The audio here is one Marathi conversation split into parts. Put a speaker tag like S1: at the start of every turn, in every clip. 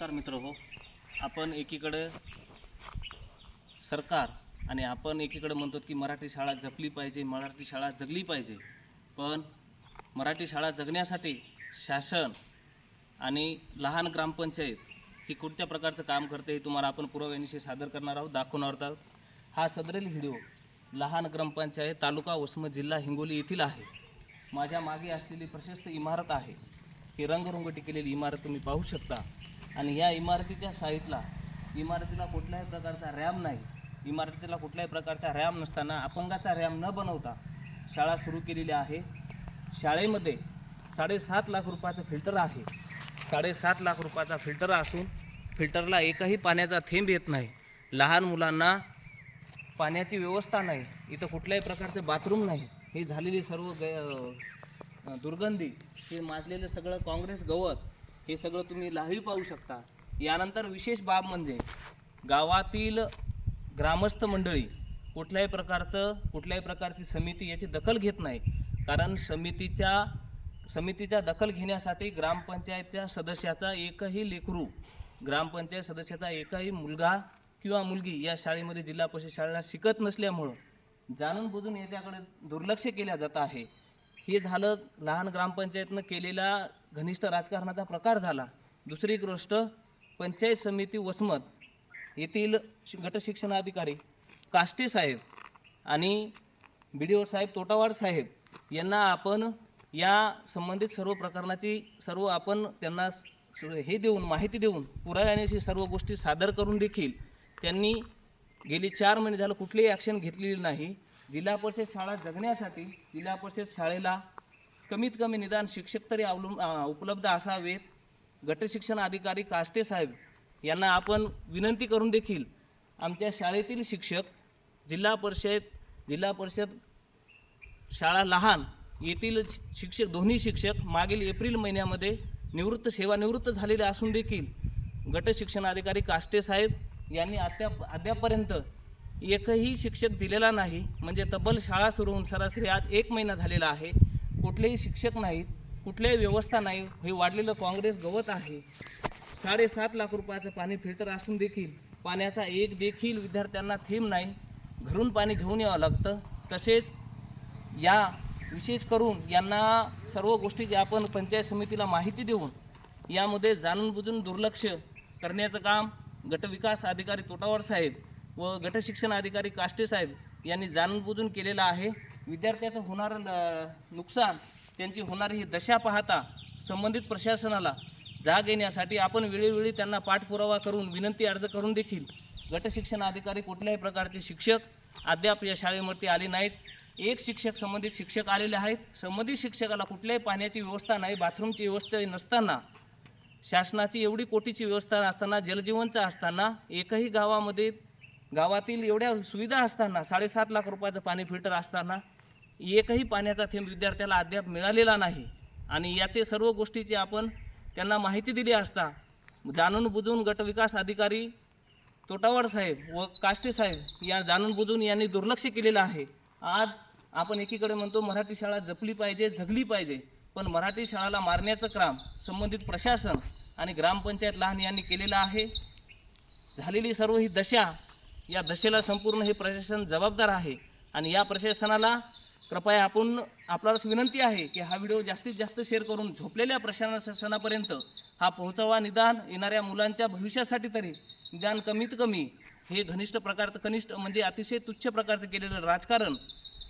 S1: नमस्कार मित्र हो आपण एकीकडे सरकार आणि आपण एकीकडे म्हणतो की मराठी शाळा जपली पाहिजे मराठी शाळा जगली पाहिजे. पण मराठी शाळा जगण्यासाठी शासन आणि लहान ग्रामपंचायत ही कोणत्या प्रकारचं काम करते हे तुम्हाला आपण पुराव्यानिशी सादर करणार आहोत दाखवणार आहोत. हा सदरील व्हिडिओ लहान ग्रामपंचायत तालुका वसमत जिल्हा हिंगोली येथील आहे. माझ्या मागे असलेली प्रशस्त इमारत आहे. ही रंगरंगोटी केलेली इमारत तुम्ही पाहू शकता. आणि या इमारतीच्या साईडला इमारतीला कुठल्याही प्रकारचा रॅम नाही. इमारतीला कुठल्याही प्रकारचा रॅम नसताना अपंगाचा रॅम न बनवता शाळा सुरू केलेली आहे. शाळेमध्ये साडेसात लाख रुपयाचं फिल्टर आहे. साडेसात लाख रुपयाचा फिल्टर असून फिल्टरला एकही पाण्याचा थेंब येत नाही. लहान मुलांना पाण्याची व्यवस्था नाही. इथं कुठल्याही प्रकारचं बाथरूम नाही. ही झालेली सर्व ग दुर्गंधी हे माजलेलं सगळं काँग्रेस गवत हे सगळं तुम्ही लाही पाहू शकता. यानंतर विशेष बाब म्हणजे गावातील ग्रामस्थ मंडळी कुठल्याही प्रकारचं कुठल्याही प्रकारची समिती याची दखल घेत नाही. कारण समितीच्या समितीच्या दखल घेण्यासाठी ग्रामपंचायतच्या सदस्याचा एकही लेकरू ग्रामपंचायत सदस्याचा एकही मुलगा किंवा मुलगी या शाळेमध्ये जिल्हा परिषद शाळेला शिकत नसल्यामुळं जाणून बुजून याच्याकडे दुर्लक्ष केल्या जात आहे. हे झालं लहान ग्रामपंचायतनं केलेला घनिष्ठ राजकारणाचा प्रकार झाला. दुसरी गोष्ट पंचायत समिती वसमत येथील गटशिक्षणाधिकारी काष्टे साहेब आणि बी डी ओ साहेब तोटावाड साहेब यांना आपण या संबंधित सर्व प्रकरणाची सर्व आपण त्यांना हे देऊन माहिती देऊन पुराव्यानेशी सर्व गोष्टी सादर करून देखील त्यांनी गेली चार महिने झालं कुठलीही ॲक्शन घेतलेली नाही. जिल्हा परिषद शाळा जगण्यासाठी जिल्हा परिषद शाळेला कमीत कमी निदान शिक्षक तरी अवलंब उपलब्ध असावेत. गटशिक्षण अधिकारी कास्टे साहेब यांना आपण विनंती करून देखील आमच्या शाळेतील शिक्षक जिल्हा परिषद जिल्हा परिषद शाळा लहान येथील शिक्षक दोन्ही शिक्षक मागील एप्रिल महिन्यामध्ये निवृत्त सेवानिवृत्त झालेले असून देखील गट शिक्षणाधिकारी काष्टे साहेब यांनी अद्याप अद्यापपर्यंत एकही शिक्षक दिलेला नाही म्हणजे तब्बल शाळा सुरू होऊन सरासरी आज एक महिना झालेला आहे. कुठलेही शिक्षक नाहीत कुठल्याही व्यवस्था नाही हे वाढलेलं काँग्रेस गवत आहे. साडेसात लाख रुपयाचं पाणी फिल्टर असून देखील पाण्याचा एक देखील विद्यार्थ्यांना थेंब नाही. घरून पाणी घेऊन यावं लागतं. तसेच या विशेष करून यांना सर्व गोष्टीची आपण पंचायत समितीला माहिती देऊन यामध्ये जाणून बुजून दुर्लक्ष करण्याचं काम गटविकास अधिकारी तोटावर साहेब व गटशिक्षण अधिकारी काष्टे साहेब यांनी जाणूनबुजून केलेलं आहे. विद्यार्थ्याचं होणारं नुकसान त्यांची होणारी ही दशा पाहता संबंधित प्रशासनाला जाग येण्यासाठी आपण वेळोवेळी त्यांना पाठपुरावा करून विनंती अर्ज करून देखील गटशिक्षण अधिकारी कुठल्याही प्रकारचे शिक्षक अद्याप या शाळेवरती आले नाहीत. एक शिक्षक संबंधित शिक्षक आलेले आहेत. संबंधित शिक्षकाला कुठल्याही पाण्याची व्यवस्था नाही बाथरूमची व्यवस्था नसताना शासनाची एवढी कोटीची व्यवस्था असताना जलजीवनचा असताना एकही गावामध्ये गावातील एवढ्या सुविधा असताना साडेसात लाख रुपयाचं पाणी फिल्टर असताना एकही पाण्याचा थेंब विद्यार्थ्याला अद्याप मिळालेला नाही. आणि याचे सर्व गोष्टीची आपण त्यांना माहिती दिली असता जाणून बुजून गटविकास अधिकारी तोटावाड साहेब व काष्टे साहेब या जाणून बुजून यांनी दुर्लक्ष केलेलं आहे. आज आपण एकीकडे म्हणतो मराठी शाळा जपली पाहिजे झगली पाहिजे. पण मराठी शाळाला मारण्याचं काम संबंधित प्रशासन आणि ग्रामपंचायत लहान यांनी केलेलं आहे. झालेली सर्व ही दशा या दशेला संपूर्ण हे प्रशासन जबाबदार आहे. आणि या प्रशासनाला कृपया आपण आपल्याला विनंती आहे की हा व्हिडिओ जास्तीत जास्त शेअर करून झोपलेल्या प्रशासनापर्यंत हा पोहोचवा निदान. येणाऱ्या मुलांच्या भविष्यासाठी तरी निदान कमीत कमी हे घनिष्ठ प्रकारचं कनिष्ठ म्हणजे अतिशय तुच्छ प्रकारचं केलेलं राजकारण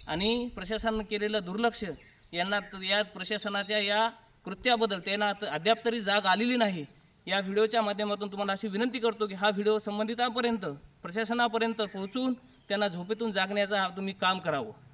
S1: आणि प्रशासनानं केलेलं दुर्लक्ष यांना त- या प्रशासनाच्या या कृत्याबद्दल त्यांना आता अद्याप तरी जाग आलेली नाही. या व्हिडिओच्या माध्यमातून तुम्हाला अशी विनंती करतो की हा व्हिडिओ संबंधितांपर्यंत प्रशासनापर्यंत पोहोचून त्यांना झोपेतून जागण्याचा तुम्ही काम करावं.